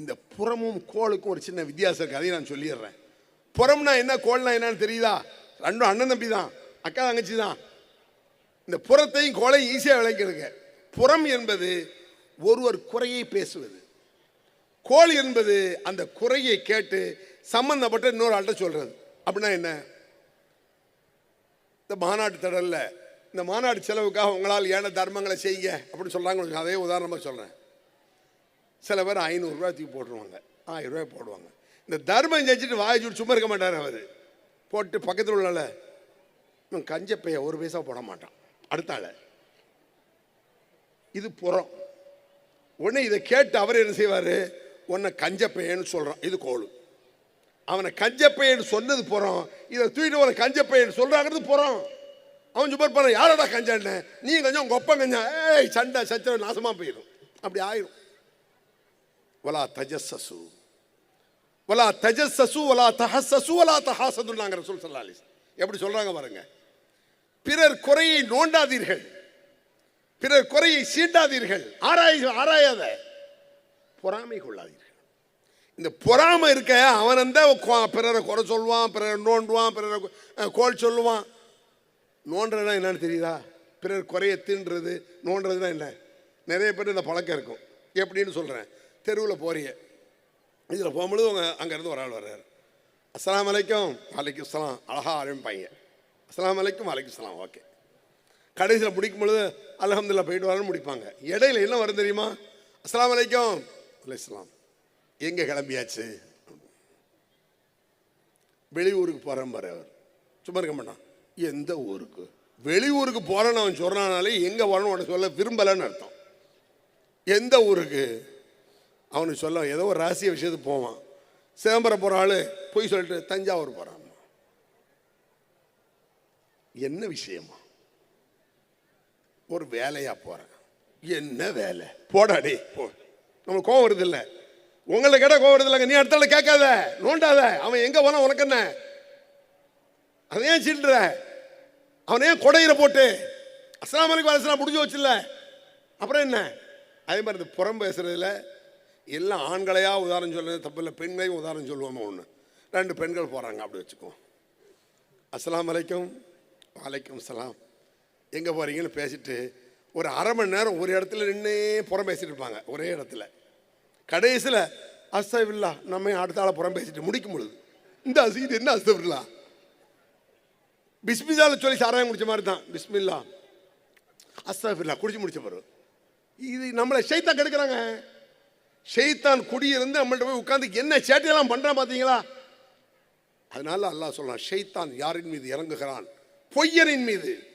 இந்த புறமும் கோளுக்கும் ஒரு சின்ன வித்தியாசம் இருக்குது அதையும் நான் சொல்லிடுறேன். புறம்னா என்ன கோள்னா என்னன்னு தெரியுதா? ரெண்டும் அண்ணன் தம்பி தான் அக்கா தங்கச்சி தான். இந்த புறத்தையும் கோளையும் ஈஸியாக விளக்கிடுங்க. புறம் என்பது ஒருவர் குறையை பேசுவது. கோள் என்பது அந்த குறையை கேட்டு சம்பந்தப்பட்ட இன்னொரு ஆள்கிட்ட சொல்கிறது அப்படின்னா என்ன? இந்த மாநாட்டு தடலில் இந்த மாநாடு செலவுக்காக உங்களால் ஏன தர்மங்களை செய்யுங்க அப்படின்னு சொல்கிறாங்க அதே உதாரணமாக சொல்கிறேன் சில பேர் ஐநூறுரூவா தூக்கி போட்டுருவாங்க. ஆயிரரூவா ரூபாய் போடுவாங்க. இந்த தர்மம் செஞ்சுட்டு வாய் சுட்டு சும்மா இருக்க மாட்டார் அவர். போட்டு பக்கத்தில் உள்ளல இவன் கஞ்சப்பைய ஒரு பைசா போட மாட்டான். அடுத்த ஆள. இது புறம். உடனே இதை கேட்டு அவர் என்ன செய்வார்? உன்னை கஞ்சப்பையன்னு சொல்கிறான் இது கோளு அவனை கஞ்சப்பையன்னு சொன்னது புறம். இதை தூக்கிட்டு ஒரு கஞ்சப்பையன்னு சொல்கிறாங்கிறது புறம். அவன் சும்மா பண்ண யாரடா கஞ்சான்னு? நீ கஞ்சா உங்கள் ஒப்பம் கஞ்சா? ஏய் சண்டை சச்சரவு நாசமாக போயிடும். அப்படி ஆயிரும். வலா தஜஸ்ஸசு வலா தஜஸ்ஸசு வலா தஹஸ்ஸசு வலா தஹாசதுன்னாங்க ரசூல் ஸல்லல்லாஹு அலைஹி வஸல்லம். எப்படி சொல்றாங்க பாருங்க. பிறர் குறையை நோண்டாதீர்கள். பிறர் குறையை சீண்டாதீர்கள். ஆராய ஆராயாத. பொறாமை கொள்ளாதீர்கள். இந்த பொறாமை இருக்க அவன் அந்த பிறரை குறை சொல்லுவான் பிறரை நோண்டுவான் பிறரை கோல் சொல்லுவான். நோண்டுறதுனா என்னன்னு தெரியுதா? பிறர் குறைய தின்றது நோண்டுறதுனா என்ன? நிறைய பேர் இந்த பழக்கம் இருக்கும். எப்படின்னு சொல்கிறேன் தெருவில் போறீங்க. இதில் போகும்பொழுது அவங்க அங்கேருந்து ஒரு ஆள் வர்றாரு. அஸ்லாம் அலைக்கும். வலைக்கும் சலாம் அழகா ஆரம்பிப்பாங்க. அஸ்லாம் அலைக்கும். வலைக்கும் சலாம் ஓகே. கடைசியில் முடிக்கும் பொழுது அல்ஹம்துலில்லாஹ் போயிட்டு வரணும்னு முடிப்பாங்க. இடையில என்ன வரும் தெரியுமா? அஸ்லாம் அலைக்கும். அலைஹிஸ்ஸலாம் எங்கே கிளம்பியாச்சு? வெளியூருக்கு போகிறேன் பாரு அவர். சும்மா இருக்க மாட்டான். எந்த ஊருக்கு? வெளியூருக்கு போகிறேன்னு அவன் சொல்கிறானாலே எங்கே வரணும் உனக்கு சொல்ல விரும்பலைன்னு அர்த்தம். எந்த ஊருக்கு? அவனுக்கு சொல்ல ஏதோ ஒரு ரகசிய விஷயத்துக்கு போவான். சிதம்பரம் போகிற ஆள் போய் சொல்லிட்டு தஞ்சாவூர் போகிறான் என்ன விஷயமா? ஒரு வேலையாக போகிறேன் என்ன வேலை? போடாடி போ. நம்மளுக்கு கோவம் வருது இல்லை? உங்களை கேட்டால் கோவம் வருது இல்லைங்க. நீ அடுத்த கேட்காத. நோண்டாத. அவன் எங்கே போனால் உனக்கு என்ன? அதை ஏன் சில்ற அவன் ஏன் கொடையில போட்டு? அஸ்லாம் வலைக்கும் அஸ்லாம் முடிஞ்சு வச்சுல்ல அப்புறம் என்ன? அதே மாதிரி இந்த புறம் பேசுறதுல எல்லாம் ஆண்களையா உதாரணம் சொல்லுறது தப்பு இல்லை பெண்களையும் உதாரணம் சொல்லுவோமா ஒன்று ரெண்டு பெண்கள் போகிறாங்க அப்படி வச்சுக்கோ அஸ்லாம் அலைக்கும் வலைக்கும் சலாம் எங்கே போகிறீங்கன்னு பேசிட்டு ஒரு அரை மணி நேரம் ஒரு இடத்துல நின்று புறம் பேசிட்டு இருப்பாங்க ஒரே இடத்துல. கடைசியில் அஸ்தவில்லா நம்ம அடுத்த ஆளை புறம் பேசிட்டு முடிக்கும் பொழுது இந்த அசி இது என்ன அஸ்தவில்லா பிஸ்மில்லாவில் சொல்லி சாராயம் குடிச்ச மாதிரி தான் பிஸ்மில்லா. அஸ்தபில்லா குடிச்சு முடிச்ச பிறகு. இது நம்மளை ஷைத்தா கெடுக்கிறாங்க. ஷெய்தான் குடியிருந்து நம்மள்ட்ட போய் உட்காந்து என்ன சேட்டையெல்லாம் பண்ணுறான் பார்த்தீங்களா அதனால அல்லாஹ் சொல்றான் ஷைத்தான் யாரின் மீது இறங்குகிறான்? பொய்யனின் மீது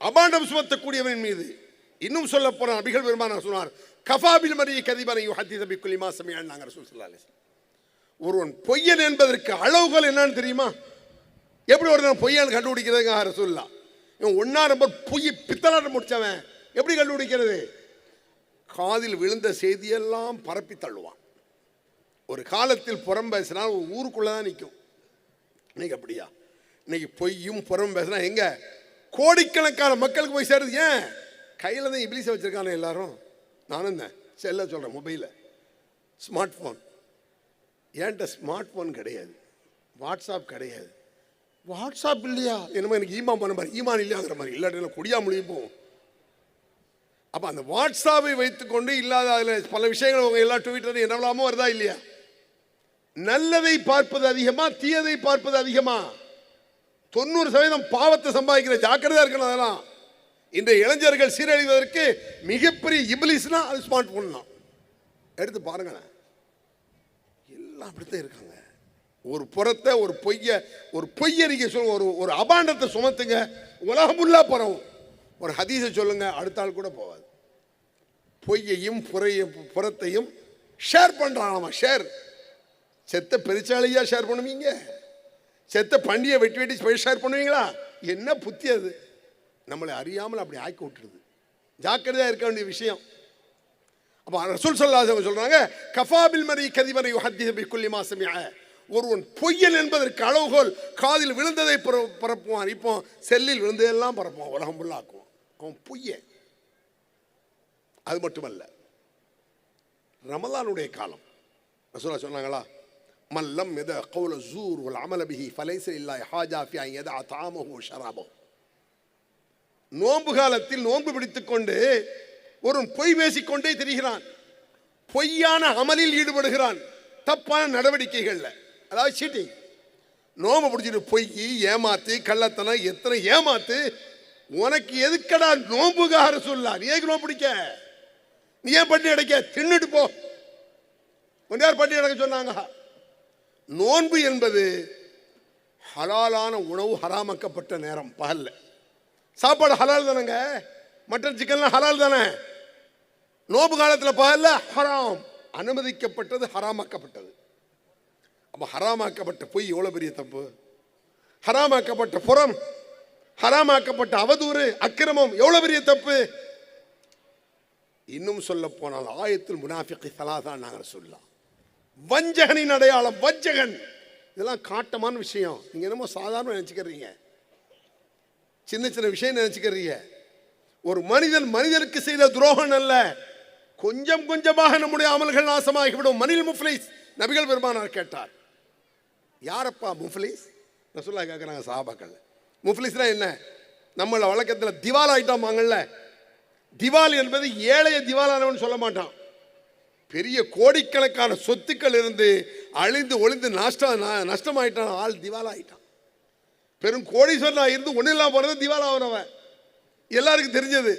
அபாண்டம் சுமத்தக்கூடியவனின் மீது. இன்னும் சொல்ல போற அபிகள் பெருமான சொன்னார் கஃபாபில் மரிய கதிபனை ஹத்தி தபி குலிமா சமையான் நாங்கள் ரசூல் ஒருவன் பொய்யன் என்பதற்கு அளவுகள் என்னன்னு தெரியுமா? எப்படி ஒரு பொய்யான்னு கண்டுபிடிக்கிறதுங்க ரசூல்லா இவன் ஒன்னா நம்பர் பொய் பித்தலாட்டம் முடிச்சவன். எப்படி கண்டுபிடிக்கிறது? காதில் விழுந்த செய்தியெல்லாம் பரப்பி தள்ளுவான். ஒரு காலத்தில் புறம் பேசினா ஊருக்குள்ளே தான் நிற்கும். இன்னைக்கு அப்படியா? இன்னைக்கு பொய்யும் புறம் பேசினா எங்கே? கோடிக்கணக்கான மக்களுக்கு போய் சேருது. ஏன்? கையில் தான் இப்ளீஸை வச்சிருக்கானே எல்லாரும். நானும் தான் செல்ல சொல்கிறேன் மொபைலில். ஸ்மார்ட் ஃபோன் ஏன்ட்ட ஸ்மார்ட் ஃபோன் கிடையாது? வாட்ஸ்அப் கிடையாது. வாட்ஸ்அப் இல்லையா? என்னமோ எனக்கு ஈமான் பண்ண மாதிரி ஈமான் இல்லையாங்கிற மாதிரி. இல்லாட்டி குடியா முடியும் போகும். அப்போ அந்த வாட்ஸ்அப்பை வைத்துக்கொண்டு இல்லாத அதில் பல விஷயங்கள் உங்க எல்லா ட்விட்டர் என்னவெல்லாமோ வருதா இல்லையா? நல்லதை பார்ப்பது அதிகமா தீயதை பார்ப்பது அதிகமா? தொண்ணூறு சதவீதம் பாவத்தை சம்பாதிக்கிற ஜாக்கிரதையாக இருக்கணும் அதெல்லாம். இன்றைய இளைஞர்கள் சீரழிவதற்கு மிகப்பெரிய இபிலிஸ்னா அது ஸ்மார்ட் ஃபோன் தான். எடுத்து பாருங்களேன். எல்லாம் அப்படித்தான் இருக்காங்க. ஒரு புறத்தை ஒரு பொய்ய ஒரு பொய்யறிக்கை சொல்லுங்க ஒரு ஒரு அபாண்டத்தை சுமத்துங்க. உலகமுல்லா பரவும். ஒரு ஹதீஸை சொல்லுங்கள் அடுத்த ஆள் கூட போவாது. பொய்யையும் புறைய புறத்தையும் ஷேர் பண்றாங்களாமா? ஷேர் செத்த பெருச்சாலையாக ஷேர் பண்ணுவீங்க? செத்த பண்டியை வெட்டி வெட்டி போய் ஷேர் பண்ணுவீங்களா? என்ன புத்தி அது? நம்மளை அறியாமல் அப்படி ஆக்கி விட்டுருது. ஜாக்கிரதையாக இருக்க வேண்டிய விஷயம். அப்போ ரசூல் சொல்லாதவங்க சொல்கிறாங்க கஃபாபில் மரி கதிவரை ஹத்தி குல்லி மாசமியா ஒருவன் பொய்யன் என்பதற்கு அளவுகோல் காதில் விழுந்ததை பர- பரப்புவான் இப்போ செல்லில் விழுந்ததெல்லாம் பரப்புவான் உலகம் ஃபுல்லாக அவன் பொய்யன் அது மட்டுமல்ல ரமலானுடைய காலம். ரசூலா சொன்னாங்களா மல்லம் எத கவுல ஜூர் உல் அமலபிஹி பிஹி இல்லாய் இல்லா ஹாஜா ஃபி ஷராபோ. நோன்பு காலத்தில் நோன்பு பிடித்துக்கொண்டு ஒரு பொய் பேசிக்கொண்டே திரிகிறான். பொய்யான அமலில் ஈடுபடுகிறான். தப்பான நடவடிக்கைகள்ல. அதாவது சீட்டிங் நோம்பு பிடிச்சிட்டு பொய் ஏமாத்து கள்ளத்தனம் எத்தனை ஏமாத்து உனக்கு எதுக்கடா நோம்புகார சொல்லா நீ ஏன் நோம்பு பிடிக்க? நீ ஏன் பண்ணி அடைக்க? தின்னுட்டு போ. கொஞ்ச யார் பண்ணி அடைக்க சொன்னாங்க. நோன்பு என்பது ஹலாலான உணவு ஹராமாக்கப்பட்ட நேரம் பகல்ல. சாப்பாடு ஹலால் தானேங்க? மட்டன் சிக்கன்லாம் ஹலால் தானே? நோம்பு காலத்தில் பகல்ல ஹராம். அனுமதிக்கப்பட்டது ஹராமாக்கப்பட்டது. அப்போ ஹராமாக்கப்பட்ட பொய் எவ்வளோ பெரிய தப்பு? ஹராமாக்கப்பட்ட புறம் ஹராமாக்கப்பட்ட அவதூறு அக்கிரமம் எவ்வளோ பெரிய தப்பு? இன்னும் சொல்ல போனால் ஆயத்தில் முனாஃபிக்கு சலாதான் நாங்கள் சொல்லலாம். வஞ்சகனின் அடையாளம் வஞ்சகன். இதெல்லாம் காட்டமான விஷயம். நீங்க என்னமோ சாதாரண நினைச்சுக்கிறீங்க. சின்ன சின்ன விஷயம் நினைச்சுக்கிறீங்க. ஒரு மனிதன் மனிதனுக்கு செய்த துரோகம் அல்ல. கொஞ்சம் கொஞ்சமாக நம்முடைய அமல்கள் நாசமாகிவிடும். மனில் முஃப்லைஸ் நபிகள் பெருமானார் கேட்டார். யாரப்பா முஃப்லிஸ்? ரசூல்லா கேட்குறாங்க சாபாக்கள் முஃப்லிஸ்னா என்ன? நம்மள வழக்கத்தில் திவால் ஆயிட்டாமாங்கல்ல திவால் என்பது ஏழைய திவாலானவன் சொல்ல மாட்டான். பெரிய கோடிக்கணக்கான சொத்துக்கள் இருந்து அழிந்து ஒளிந்து நஷ்டம் நஷ்டமாயிட்டான். ஆள் திவால் ஆயிட்டான். பெரும் கோடீஸ்வரனாக இருந்து ஒன்றும் இல்லாம போனது திவால் ஆனவன் எல்லாருக்கும் தெரிஞ்சது.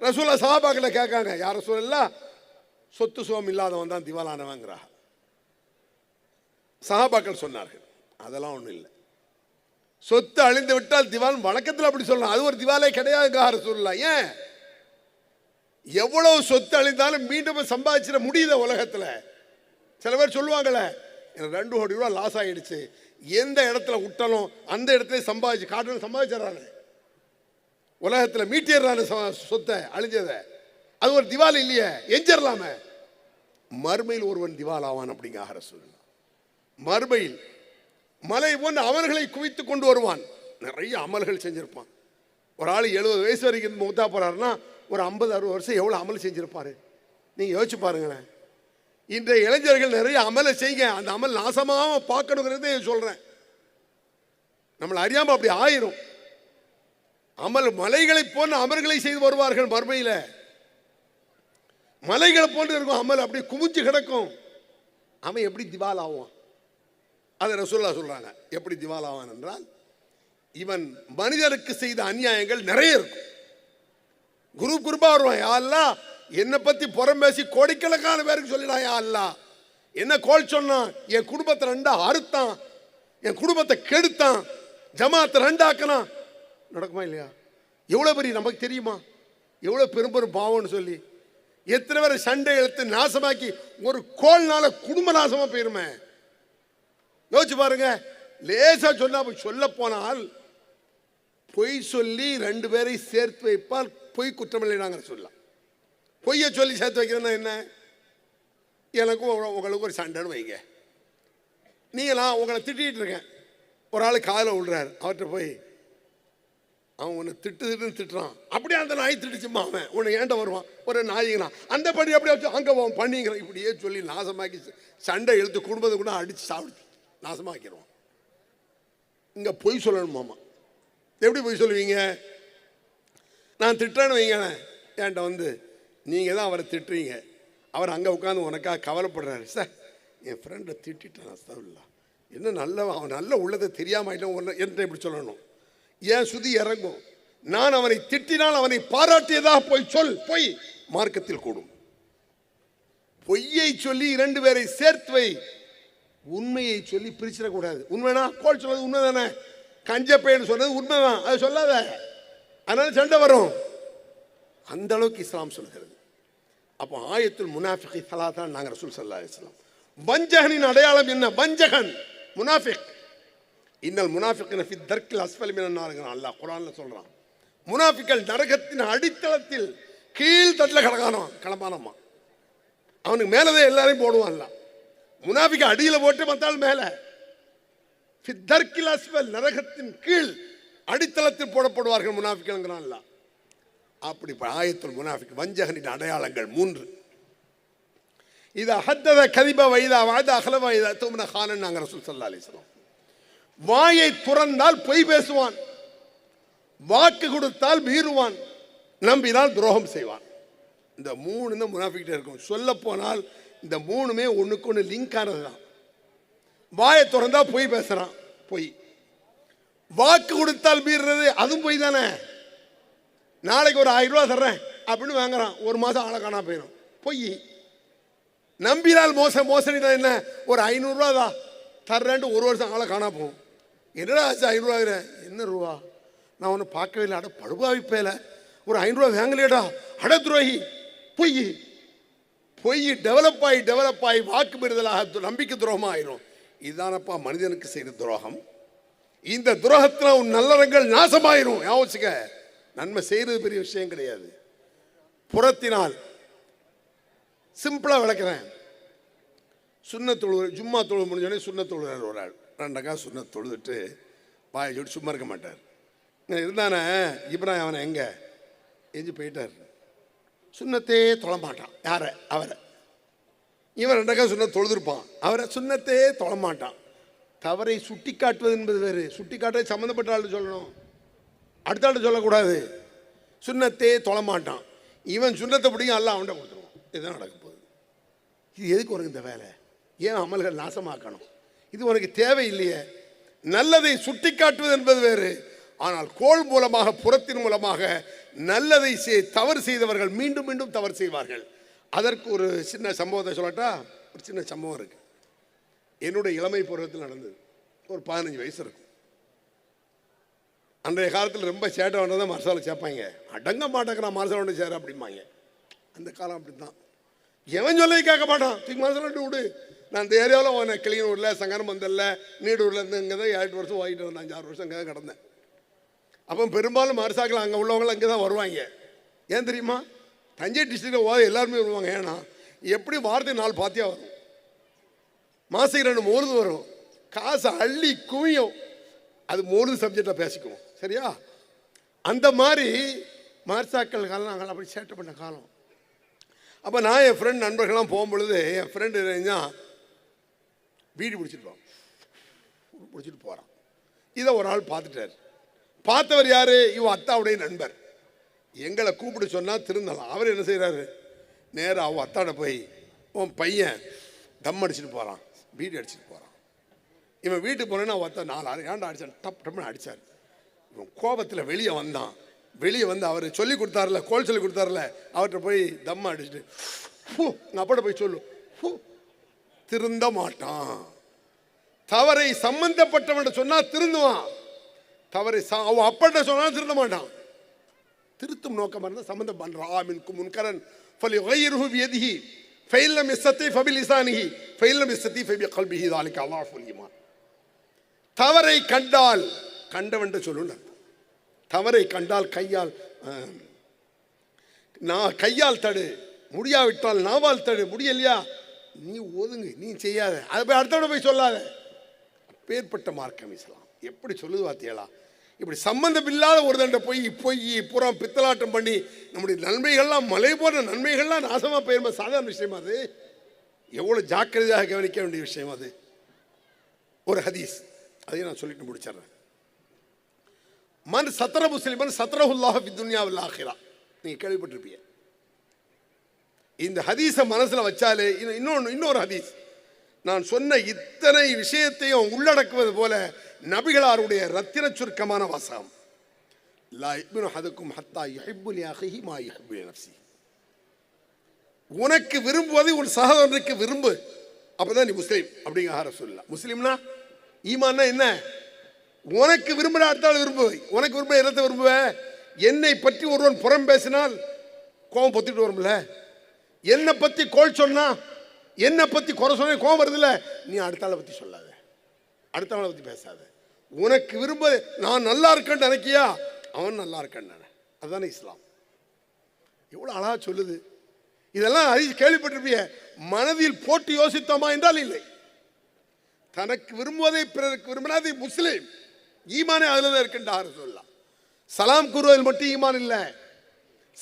ரசூலா சஹாபாக்களை கேட்காங்க யார் ரசூலா சொத்து சுகம் இல்லாதவன் தான் திவாலானவங்கிறாங்க சஹாபாக்கள் சொன்னார்கள் அதெல்லாம் ஒன்றும் இல்லை. சொத்து அழிந்து விட்டால் திவால் வழக்கத்தில் அப்படி சொல்லலாம் அது ஒரு திவாலே கிடையாது சொல்லலாம் ஏன்? எவ்வளவு சொத்து அழிந்தாலும் மீண்டும் சம்பாதிச்சிட முடியுத உலகத்தில். சில பேர் சொல்லுவாங்களே எனக்கு ரெண்டு கோடி ரூபா லாஸ் ஆகிடுச்சு எந்த இடத்துல விட்டாலும் அந்த இடத்துல சம்பாதிச்சு காட்டில் சம்பாதிச்சிடறாங்க உலகத்தில் மீட்டிடுறாரு சொத்தை அழிஞ்சதை. அது ஒரு திவால் இல்லையே எஞ்சிடலாமே. மறுமையில் ஒருவன் திவால் ஆவான் அப்படிங்க சொல்லலாம் மறுமையில் மலை போன்று அவர்களை குவித்து கொண்டு வருவான். நிறைய அமல்கள் செஞ்சுருப்பான். ஒரு ஆள் எழுபது வயசு வரைக்கும் மூத்தா போறாருன்னா ஒரு ஐம்பது அறுபது வருஷம் எவ்வளோ அமல் செஞ்சுருப்பாரு? நீங்கள் யோசிச்சு பாருங்களேன். இன்றைய இளைஞர்கள் நிறைய அமலை செய்யுங்க அந்த அமல் நாசமாக பார்க்கணுங்கிறதே சொல்கிறேன் நம்மளை அறியாமல் அப்படி ஆயிரும். அமல் மலைகளை போன்ற அமல்களை செய்து வருவார்கள் மறுமையில். மலைகளை போன்று இருக்கும் அமல் அப்படி குமிஞ்சு கிடக்கும். அவன் எப்படி திவால் ஆவான் அதை ரசூல்லா சொல்றாங்க. எப்படி திவால் ஆவான் என்றால் இவன் மனிதருக்கு செய்த அநியாயங்கள் நிறைய இருக்கும். குரு குருபா வருவான் யாரெல்லாம் என்னை பத்தி புறம் பேசி கோடிக்கணக்கான பேருக்கு சொல்லிடான் யாரெல்லாம் என்ன கோல் சொன்னான்? என் குடும்பத்தை ரெண்டா அறுத்தான். என் குடும்பத்தை கெடுத்தான். ஜமாத்தை ரெண்டாக்கினான். நடக்குமா இல்லையா? எவ்வளோ பெரிய நமக்கு தெரியுமா? எவ்வளோ பெரும்பெரும் பாவம்னு சொல்லி. எத்தனை பேர் சண்டை இழுத்து நாசமாக்கி ஒரு கோல்னால குடும்ப நாசமாக போயிருமே. யோசிச்சு பாருங்க. லேசா சொன்னா சொல்ல போனால் பொய் சொல்லி ரெண்டு பேரை சேர்த்து வைப்பால் பொய் குற்றமில்லை நாங்கள் சொல்லலாம். பொய்யை சொல்லி சேர்த்து வைக்கிறேன்னா என்ன? எனக்கும் உங்களுக்கு ஒரு சண்டைன்னு வைங்க. நீங்கள் நான் உங்களை திட்டிகிட்டு இருக்கேன். ஒரு ஆள் காதில் விடுறாரு அவர்கிட்ட போய் அவன் உன்னை திட்டு திட்டுன்னு திட்டுறான். அப்படியே அந்த நாய் திட்டுச்சுமா அவன். உன்னை ஏண்ட வருவான்? ஒரு நாய்ங்கண்ணா அந்த படி அப்படியே வச்சு அங்கே அவன் பண்ணிங்கிறான் இப்படியே சொல்லி நாசமாக்கி சண்டை இழுத்து குடும்பத்தை கூட அடித்து சாப்பிடுச்சு. நாசமாக்கிடுவான் இங்கே பொய் சொல்லணுமாமா எப்படி பொய் சொல்லுவீங்க? நான் திட்டுறேன்னு வைங்களேன். என்கிட்ட வந்து நீங்கள் தான் அவரை திட்டுறீங்க. அவர் அங்கே உட்காந்து உனக்காக கவலைப்படுறாரு. சார் என் ஃப்ரெண்டை திட்டான் அஸ்தவில்லா என்ன நல்ல அவன் நல்ல உள்ளதை தெரியாமல் ஆயிட்டான் உன்னை இப்படி சொல்லணும். ஏன் சுதி இறங்கும். நான் அவனை திட்டினால் அவனை பாராட்டியதாக போய் சொல் பொய் மார்க்கத்தில் கூடும். பொய்யை சொல்லி இரண்டு பேரை சேர்த்து வை. உண்மையை சொல்லி பிரிச்சிடக்கூடாது. உண்மைனா கோல் சொல்றது உண்மை தானே? கஞ்சப்பேன்னு சொன்னது உண்மைதான் அதை சொல்லாத. அதனால சண்டை வரும். அந்த அளவுக்கு இஸ்லாம் சொல்கிறது. அப்போ ஆயத்தில் சலா தான் நாங்கள் ரசூல் சல்லா இஸ்லாம் வஞ்சகனின் அடையாளம் என்ன? வஞ்சகன். முனாஃபிக். இன்னல் முனாஃபிக்கின் ஃபி தர்க்கில் அஸ்ஃபல் மினன்னாருங்கிறான் அல்லாஹ் குரான்ல சொல்றான். முனாஃபிக்கள் நரகத்தின் அடித்தளத்தில் கீழ் தட்டில் கிடக்கானோ கிளம்பானம்மா அவனுக்கு மேலதே எல்லாரையும் போடுவான்லாம் முனாஃபிக்க அடியில் போட்டு மத்தால் மேலே. ஃபி நரகத்தின் கீழ் அடித்தளத்தில் போடப்படுவார்கள் முனாஃபிக்கல்ங்கிறான்ல அப்படி இப்ப ஆயத்துல் முனாஃபிக் வஞ்சகனின் அடையாளங்கள் மூன்று. இது ஹத்தத கதிப வைதா வாத அகல வைதா தூமன ஹானன் நாங்கள் ரசூல் சல்லா அலிஸ்லாம் வாயை துறந்தால் பொய் பேசுவான். வாக்கு கொடுத்தால் மீறுவான் நம்பினால் துரோகம் செய்வான். இந்த மூணு தான் முனாஃபிக்கிட்டே இருக்கும். சொல்ல போனால் இந்த மூணுமே ஒன்றுக்கு ஒன்று லிங்க் ஆனது தான் வாயை திறந்தா பொய் பேசுகிறான் பொய். வாக்கு கொடுத்தால் மீறுறது அதுவும் பொய் தானே? நாளைக்கு ஒரு ஆயிரம் ரூபா தர்றேன் அப்படின்னு வாங்குறான். ஒரு மாதம் ஆளை காணா போயிடும். பொய். நம்பினால் மோச தான் என்ன? ஒரு ஐநூறுரூவா தான் தர்றேன்ட்டு ஒரு வருஷம் ஆளை காணா போகும். என்னடா ஆச்சு ஐநூறுரூவா என்ன ரூபா? நான் ஒன்று பார்க்கவே இல்லை. அட படுபாவிப்பேல ஒரு ஐநூறுரூவா வாங்கலையடா. அட துரோகி. பொய். பொய் டெவலப் ஆகி டெவலப் ஆகி வாக்கு பெறுதலாக நம்பிக்கை துரோகம் ஆயிரும் இதுதானப்பா மனிதனுக்கு செய்த துரோகம். இந்த துரோகத்தில் உன் நல்லறங்கள் நாசமாயிரும். யோசிக்க நன்மை செய்கிறது பெரிய விஷயம் கிடையாது. புறத்தினால் சிம்பிளாக விளக்குறேன். சுண்ண தொழு ஜும்மா தொழு முடிஞ்சோடனே சுண்ண தொழுறார் ஒரு ஆள். ரெண்டக்கா சுண்ண தொழுதுட்டு பாய் சொல்லிட்டு சும்மா இருக்க மாட்டார். இங்க இருந்தானே இப்ராஹிம் அவனை எங்கே? எஞ்சி போயிட்டார். சுண்ணத்தே தொழமாட்டான். யாரை? அவரை. இவன் ரெண்டக்கா சுண்ண தொழுதுருப்பான். அவரை சுண்ணத்தே தொழமாட்டான். தவறை சுட்டி காட்டுவது என்பது வேறு. சுட்டி காட்டுறது சம்மந்தப்பட்ட ஆள் சொல்லணும். அடுத்த ஆள் சொல்லக்கூடாது. சுண்ணத்தே தொழமாட்டான். இவன் சுண்ணத்தை பிடிக்கும் எல்லாம் அவன்கிட்ட கொடுத்துருவான். இதுதான் நடக்க போகுது. இது எதுக்கு உனக்கு இந்த வேலை? ஏன் அமல்கள் நாசமாக்கணும்? இது உனக்கு தேவையில்லையே. நல்லதை சுட்டி காட்டுவது என்பது வேறு. ஆனால் கோல் மூலமாக புறத்தின் மூலமாக நல்லதை செய் தவறு செய்தவர்கள் மீண்டும் மீண்டும் தவறு செய்வார்கள். அதற்கு ஒரு சின்ன சம்பவத்தை சொல்லட்டா? ஒரு சின்ன சம்பவம் இருக்கு. என்னுடைய இளமை பருவத்தில் நடந்தது. ஒரு பதினஞ்சு வயசு இருக்கும். அன்றைய காலத்தில் ரொம்ப சேட்டை வேண்டதான் மரசால சேர்ப்பாங்க அடங்க மாட்டேங்கிறான் மரசால ஒன்று சேர அப்படிம்பாங்க. அந்த காலம் அப்படி தான் எவன் சொல்லி கேட்க மாட்டான்? தூக்கி மரசால விட்டு விடு. நான் இந்த ஏரியாவில் உன கிளியனூரில் சங்கரம் வந்தல நீடூரில் இருந்து இங்கே தான் ஏழு வருஷம் வாங்கிட்டு வந்தேன் அஞ்சாறு வருஷம் அங்கே தான் கிடந்தேன். அப்போ பெரும்பாலும் மரசாக்கள் அங்கே உள்ளவங்களும் அங்கே தான் வருவாங்க. ஏன் தெரியுமா? தஞ்சை டிஸ்ட்ரிக்டில் ஓத எல்லாருமே வருவாங்க. ஏன்னா எப்படி வாரத்தை நாள் பாத்தியா வரும்? மாதத்துக்கு ரெண்டு மோருது வரும். காசு அள்ளி குவியும். அது மோருது சப்ஜெக்டாக பேசிக்குவோம். சரியா? அந்த மாதிரி மார்சாக்கள் காலம் நாங்கள் அப்படி சேட்டை பண்ண காலம். அப்போ நான் என் ஃப்ரெண்ட் நண்பர்கள்லாம் போகும்பொழுது என் ஃப்ரெண்டு இருந்தால் வீடு பிடிச்சிட்டு பிடிச்சிட்டு போகிறான் இதை ஒரு ஆள் பார்த்துட்டார். பார்த்தவர் யாரு? இவன் அத்தாவுடைய நண்பர். எங்களை கூப்பிட்டு சொன்னால் திருந்தலாம். அவர் என்ன செய்கிறாரு நேராக அவன் அத்தாட போய் உன் பையன் தம் அடிச்சுட்டு போகிறான் வீடு அடிச்சுட்டு போகிறான் இவன் வீட்டுக்கு போனேன்னா அவன் அத்தா நாலு ஆறு ஏன்டா அடித்தான் டப் டப்னு அடித்தார் இவன் கோபத்தில் வெளியே வந்தான். வெளியே வந்து அவர் சொல்லி கொடுத்தாருல கோல் சொல்லி கொடுத்தாருல அவர்கிட்ட போய் தம் அடிச்சுட்டு ஹூ உங்கள் அப்பாட்ட போய் சொல்லு. ஹூ திருந்த மாட்டான். தவறை சம்பந்தப்பட்டவன் சொன்னால் திருந்துவான். தவறை ச- அவன் அப்பட்ட சொன்னாலும் திருந்த மாட்டான். திருத்தும் நோக்கமாக இருந்தால் சம்பந்தம் பண்ணுறான் ஆமின்கு முன்கரன். ஃபலி ஒயிர்ஹு வியதிஹி ஃபைல்லம் இஸ்ஸத்தை ஃபபில் இசானிஹி ஃபைல்லம் இஸ்ஸத்தி ஃபபி கல்பிஹி. தாலிக்கு அல்லாஹ் சொல்லியுமான் தவறை கண்டால் கண்டவன் சொல்லுன்னு தவறை கண்டால் கையால் நான் கையால் தடு. முடியாவிட்டால் நாவால் தடு. முடியலையா? நீ ஒதுங்கு. நீ செய்யாத. அதை போய் அடுத்தவனை போய் சொல்லாத. அப்பேற்பட்ட மார்க்கம் இஸ்லாம். எப்படி சொல்லுது வாத்தியலா இப்படி சம்பந்தம் இல்லாத ஒரு தண்டை போய் போய் புறம் பித்தலாட்டம் பண்ணி நம்முடைய நன்மைகள்லாம் மலை போன்ற நன்மைகள்லாம் நாசமாக போயிருமா? சாதாரண விஷயமா அது? எவ்வளோ ஜாக்கிரதையாக கவனிக்க வேண்டிய விஷயம் அது? ஒரு ஹதீஸ். அதையும் நான் சொல்லிட்டு முடிச்சிடுறேன். மன் சத்ர முஸ்லிமன் சத்ரஹுல்லாஹ் துன்யாவில் ஆகிறா நீங்கள் கேள்விப்பட்டிருப்பீங்க. இந்த ஹதீஸை மனசில் வச்சாலே இன்னும் இன்னொன்று இன்னொரு ஹதீஸ். நான் சொன்ன இத்தனை விஷயத்தையும் உள்ளடக்குவது போல நபிகளாருடைய ரத்தின சுருக்கமான வாசகம். லா இப்னு ஹத்தா உனக்கு விரும்புவதை உன் சகோதரனுக்கு விரும்பு. அப்பதான் நீ முஸ்லீம் அப்படிங்கிற சொல்லலாம் முஸ்லீம்னா ஈமான்னா என்ன? உனக்கு விரும்புகிற அடுத்த விரும்பு. உனக்கு விரும்ப என்னத்தை விரும்புவ? என்னை பற்றி ஒருவன் புறம் பேசினால் கோபம் பொத்திட்டு வரும்ல. என்னை பற்றி கோல் சொன்னா என்னை பத்தி குறை சொன்ன கோபம் வருதுல்ல நீ அடுத்த ஆளை பத்தி சொல்லாத. அடுத்தவளை பற்றி பத்தி பேசாத. உனக்கு விரும்ப நான் நல்லா இருக்கேன்னு நினைக்கியா? அவன் நல்லா இருக்கேன்னு நினை. அதுதானே இஸ்லாம். எவ்வளோ அழகா சொல்லுது. இதெல்லாம் அறி கேள்விப்பட்டிருப்பிய. மனதில் போட்டு யோசித்தோமா என்றால் இல்லை. தனக்கு விரும்புவதை பிறருக்கு விரும்பினாது முஸ்லீம். ஈமானே அதில் தான் இருக்கின்றார் சொல்லலாம் சலாம் கூறுவதில் மட்டும் ஈமான் இல்லை.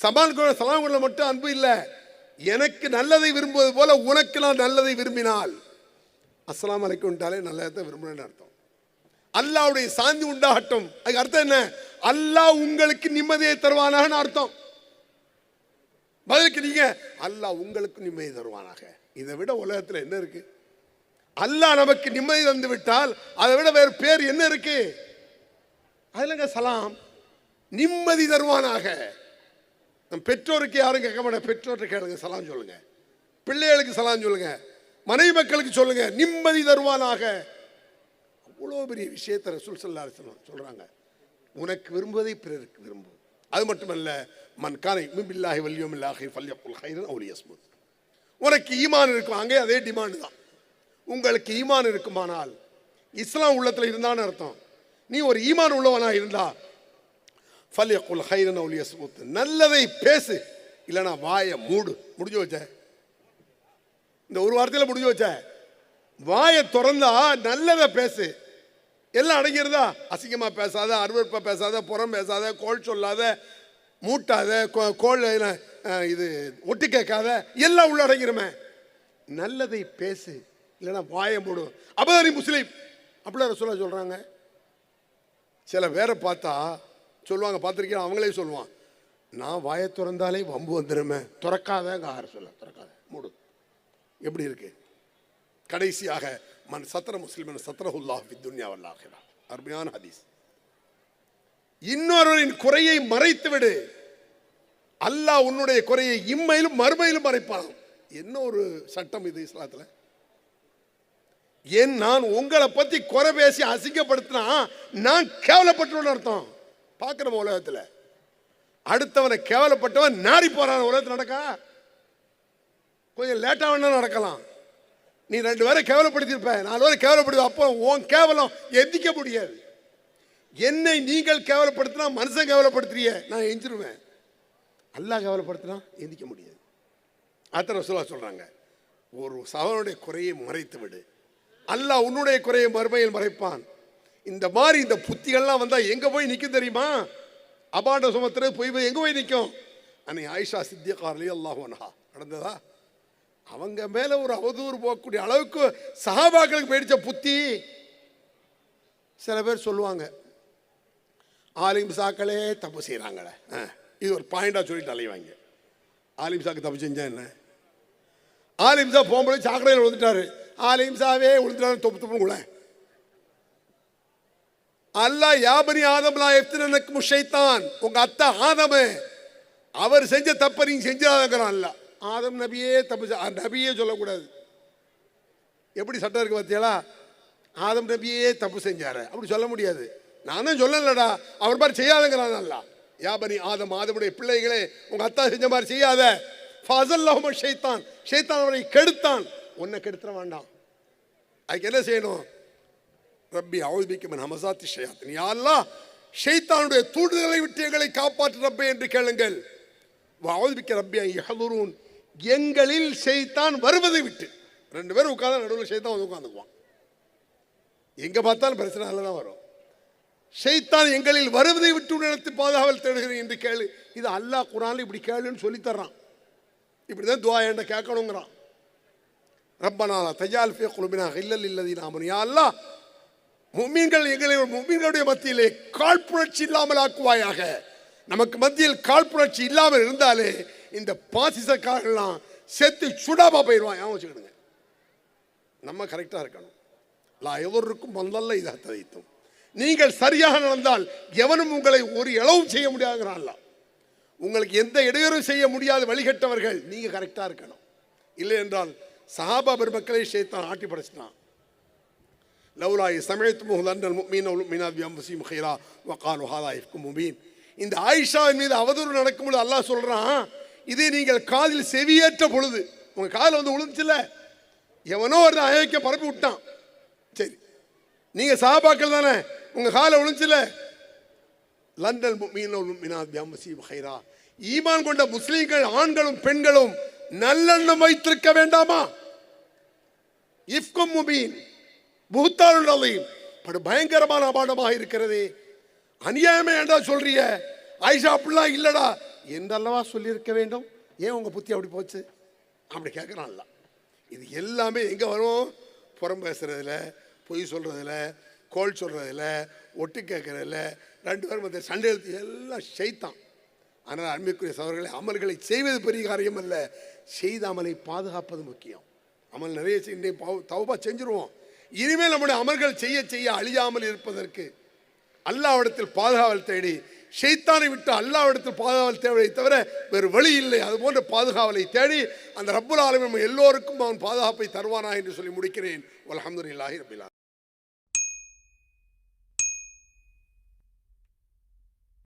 சமான் கூற சலாம் கூறுவதில் மட்டும் அன்பு இல்லை. எனக்கு நல்லதை விரும்புவது போல உனக்கு நான் நல்லதை விரும்பினால். அஸ்லாம் அலைக்கு உண்டாலே நல்லதை விரும்புறேன்னு அர்த்தம். அல்லாவுடைய சாந்தி உண்டாகட்டும். அதுக்கு அர்த்தம் என்ன? அல்லாஹ் உங்களுக்கு நிம்மதியை தருவானாகன்னு அர்த்தம். பதிலுக்கு நீங்க அல்லாஹ் உங்களுக்கு நிம்மதி தருவானாக. இதை விட உலகத்தில் என்ன இருக்கு? அல்லாஹ் நமக்கு நிம்மதி தந்து விட்டால் அதை விட வேறு பேர் என்ன இருக்கு? அதுலங்க சலாம். நிம்மதி தருவானாக. நம் பெற்றோருக்கு யாரும் கேட்க மாட்டேன் பெற்றோர்கிட்ட கேளுங்க சலாம் சொல்லுங்க. பிள்ளைகளுக்கு சலாம் சொல்லுங்க. மனைவி மக்களுக்கு சொல்லுங்க. நிம்மதி தருவானாக. அவ்வளோ பெரிய விஷயத்தை ரசூல் சல்லா சொல்கிறாங்க உனக்கு விரும்புவதை பிறருக்கு விரும்பு. அது மட்டுமல்ல மன் கானை மிபில்லாஹி வல்யம் இல்லாஹி ஃபல்யக்குல் ஹைரன் உனக்கு ஈமான் இருக்கும்? அங்கே அதே டிமாண்டு தான். உங்களுக்கு ஈமான் இருக்குமானால் இஸ்லாம் உள்ளத்தில் இருந்தான்னு அர்த்தம். நீ ஒரு ஈமான் உள்ளவனாக இருந்தா ஃபலியக்குல் ஹைரன் அவுலி யஸ்முத் நல்லதை பேசு இல்லைனா வாயை மூடு. முடிஞ்சு வச்ச இந்த ஒரு வார்த்தையில் முடிஞ்சு வச்ச வாயை திறந்தா நல்லதை பேசு. எல்லாம் அடங்கியிருந்தா அசிங்கமா பேசாத அருவருப்பா பேசாத புறம் பேசாத கோல் சொல்லாத மூட்டாத கோ- கோல் என்ன, இது ஒட்டு கேட்காத எல்லாம் உள்ள அடங்கிருமே. நல்லதை பேசு இல்லைனா வாயை மூடு. அப்பதான் முஸ்லீம். அப்படிலாம் சொல்ல சொல்கிறாங்க சில பேரை பார்த்தா சொல்லுவாங்க பார்த்துருக்கேன் அவங்களே சொல்லுவான் நான் வாயை திறந்தாலே வம்பு வந்துடுமே திறக்காதங்க ஆறு சொல்ல திறக்காத மூடு. எப்படி இருக்கு? கடைசியாக மன் சத்திர முஸ்லிமன் சத்திரஹுல்லா துன்யா வல்லாஹிரா அருமையான ஹதீஸ். இன்னொருவரின் குறையை மறைத்து விடு அல்லாஹ் உன்னுடைய குறையை இம்மையிலும் மறுமையிலும் மறைப்பான். என்ன ஒரு சட்டம் இது இஸ்லாத்துல? ஏன் நான் உங்களை பத்தி குறை பேசி அசிங்கப்படுத்தினா நான் கேவலப்பட்டவன் அர்த்தம். பார்க்குறோம் உலகத்தில். அடுத்தவனை கேவலப்பட்டவன் நாரி போகிறான் உலகத்தில் நடக்கா? கொஞ்சம் லேட்டாக வேணா நடக்கலாம். நீ ரெண்டு பேரை கேவலப்படுத்தியிருப்ப. நாலு பேரை கேவலப்படுத்த அப்போ உன் கேவலம் எந்திக்க முடியாது. என்னை நீங்கள் கேவலப்படுத்தினா மனுஷன் கேவலப்படுத்துறிய நான் எஞ்சிருவேன். அல்லாஹ் கேவலப்படுத்தினா எந்திக்க முடியாது. அத்தனை சொல்ல சொல்கிறாங்க ஒரு சகோனுடைய குறையை மறைத்து விடு அல்லாஹ் உன்னுடைய குறையை மறுமையில் மறைப்பான். இந்த மாதிரி இந்த புத்திகள்லாம் வந்தால் எங்கே போய் நிற்கும் தெரியுமா? அபாண்ட சுமத்துறது போய் போய் எங்கே போய் நிற்கும் அன்னை ஆயிஷா சித்தியக்காரலி அல்லாஹ் நடந்ததா? அவங்க மேலே ஒரு அவதூறு போகக்கூடிய அளவுக்கு சஹாபாக்களுக்கு போயிடுச்ச புத்தி. சில பேர் சொல்லுவாங்க ஆலிம் சாக்களே தப்பு செய்கிறாங்களே இது ஒரு பாயிண்டாக சொல்லிட்டு அலைவாங்க. ஆலிம் சாக்கு தப்பு செஞ்சா என்ன? ஆலிம் சா போகும்போது சாக்கடையில் விழுந்துட்டாரு. ஆலிம் சாவே விழுந்துட்டாரு தொப்பு தொப்பு கூட அல்லாஹ் யாபனி ஆதம்லா எஃப்தினக்கு முஷைத்தான் உங்க அத்தா ஆதமு. அவர் செஞ்ச தப்ப நீங்க செஞ்சாதங்கிறான் அல்ல. ஆதம் நபியே தப்பு நபியே சொல்லக்கூடாது. எப்படி சட்டம் இருக்கு பார்த்தீங்களா ஆதம் நபியே தப்பு செஞ்சாரு. அப்படி சொல்ல முடியாது. நானும் சொல்லலடா. அவர் மாதிரி செய்யாதங்கிறான் அல்ல. யாபனி ஆதம் ஆதமுடைய பிள்ளைகளே உங்க அத்தா செஞ்ச மாதிரி செய்யாத. ஃபசல்லஹும ஷைத்தான். ஷைத்தான் அவரை கெடுத்தான். உன்னை கெடுத்துட வேண்டாம். அதுக்கு என்ன செய்யணும்? ரப்பி அவுதிக்கு மின் ஹமசாத்தி ஷயாத்தின். யா அல்லாஹ் ஷைத்தானுடைய தூண்டுதலை விட்டு எங்களை காப்பாற்று ரப்பே என்று கேளுங்கள். அவுதிபிக்க ரப்பி யஹதுரூன். எங்களில் ஷைத்தான் வருவதை விட்டு. ரெண்டு பேரும் உட்காந்து நடுவில் ஷைத்தான் வந்து உட்காந்துக்குவான் எங்க பார்த்தாலும் பிரச்சனை அதில் தான் வரும். ஷைத்தான் எங்களில் வருவதை விட்டு நடத்தி பாதுகாவல் தேடுகிறேன் என்று கேளு. இது அல்லாஹ் குரான் இப்படி கேளுன்னு சொல்லி தர்றான். இப்படிதான் துவா என்ன கேட்கணுங்கிறான். ரப்பனாலா தஜால் ஃபே குழுமினா இல்லல் இல்லதி ஆமனு. யா அல்லாஹ் மும்மீன்கள் எங்களை மும்மீன்களுடைய மத்தியிலே காழ்ப்புணர்ச்சி இல்லாமல் ஆக்குவாயாக. நமக்கு மத்தியில் காழ்ப்புணர்ச்சி இல்லாமல் இருந்தாலே இந்த பாசிசக்காரர்கள்லாம் செத்து சுடாமா போயிடுவான் ஏன் வச்சுக்கிடுங்க. நம்ம கரெக்டாக இருக்கணும். லா எவருக்கும் வந்தல்ல இதை ததைத்தும் நீங்கள் சரியாக நடந்தால் எவனும் உங்களை ஒரு இளவும் செய்ய முடியாதுங்கிறான்ல உங்களுக்கு எந்த இடையூறும் செய்ய முடியாத வழிகட்டவர்கள் நீங்கள் கரெக்டாக இருக்கணும். இல்லை என்றால் சஹாபா பெருமக்களை சேர்த்தான் ஆட்டி படைச்சிட்டான் லவ்லா சமயத்து அன்னல் முக்மீன் முக்மீனாத் பிஅன்ஃபுஸிஹிம் ஹைரா வகாலு ஹாதா இஃப்கும் முபீன் இந்த ஆயிஷாவின் மீது அவதூறு நடக்கும்போது அல்லாஹ் சொல்றான் இதை நீங்கள் காதில் செவியேற்ற பொழுது உங்க காதில் வந்து விழுந்துச்சுல எவனோ ஒரு அயோக்கிய பரப்பி விட்டான். சரி. நீங்க சாபாக்கள் தானே உங்க காலை விழுந்துச்சுல லண்டன் முக்மீன் மீனாத் பிஅன்ஃபுஸிஹிம் ஹைரா ஈமான் கொண்ட முஸ்லீம்கள் ஆண்களும் பெண்களும் நல்லெண்ணம் வைத்திருக்க வேண்டாமா? இஃப்கும் முபீன் புகுத்தாளும் படு பயங்கரமான அபாண்டமாக இருக்கிறது. அநியாயமே ஏண்டா சொல்றிய ஆயிஷா அப்படிலாம் இல்லடா. என்றல்லவா சொல்லியிருக்க வேண்டும்? ஏன் உங்கள் புத்தி அப்படி போச்சு? அப்படி கேட்குறான்ல. இது எல்லாமே எங்கே வரும்? புறம் பேசுறதுல பொய் சொல்கிறதுல கோல் சொல்கிறதில்ல ஒட்டு கேட்கறதில்ல ரெண்டு பேரும் மற்ற சண்டை எழுத்து எல்லாம் செய்தான் ஆனால் அன்பிற்குரிய சவர்களை அமல்களை செய்வது பெரிய காரியம் அல்ல. செய்த அமலை பாதுகாப்பது முக்கியம். அமல் நிறைய செய்ய தவப்பாக செஞ்சுருவோம். இனிமேல் நம்முடைய அமல்கள் செய்ய செய்ய அழியாமல் இருப்பதற்கு அல்லாவிடத்தில் பாதுகாவல் தேடி ஷைத்தானை விட்டு அல்லாவிடத்தில் பாதுகாவல் தேவையை தவிர வேறு வழி இல்லை. அது போன்ற பாதுகாவலை தேடி அந்த ரப்புல் ஆலமி நம்ம எல்லோருக்கும் அவன் பாதுகாப்பை தருவானா என்று சொல்லி முடிக்கிறேன். அலமதுல்லாஹி ரபிலா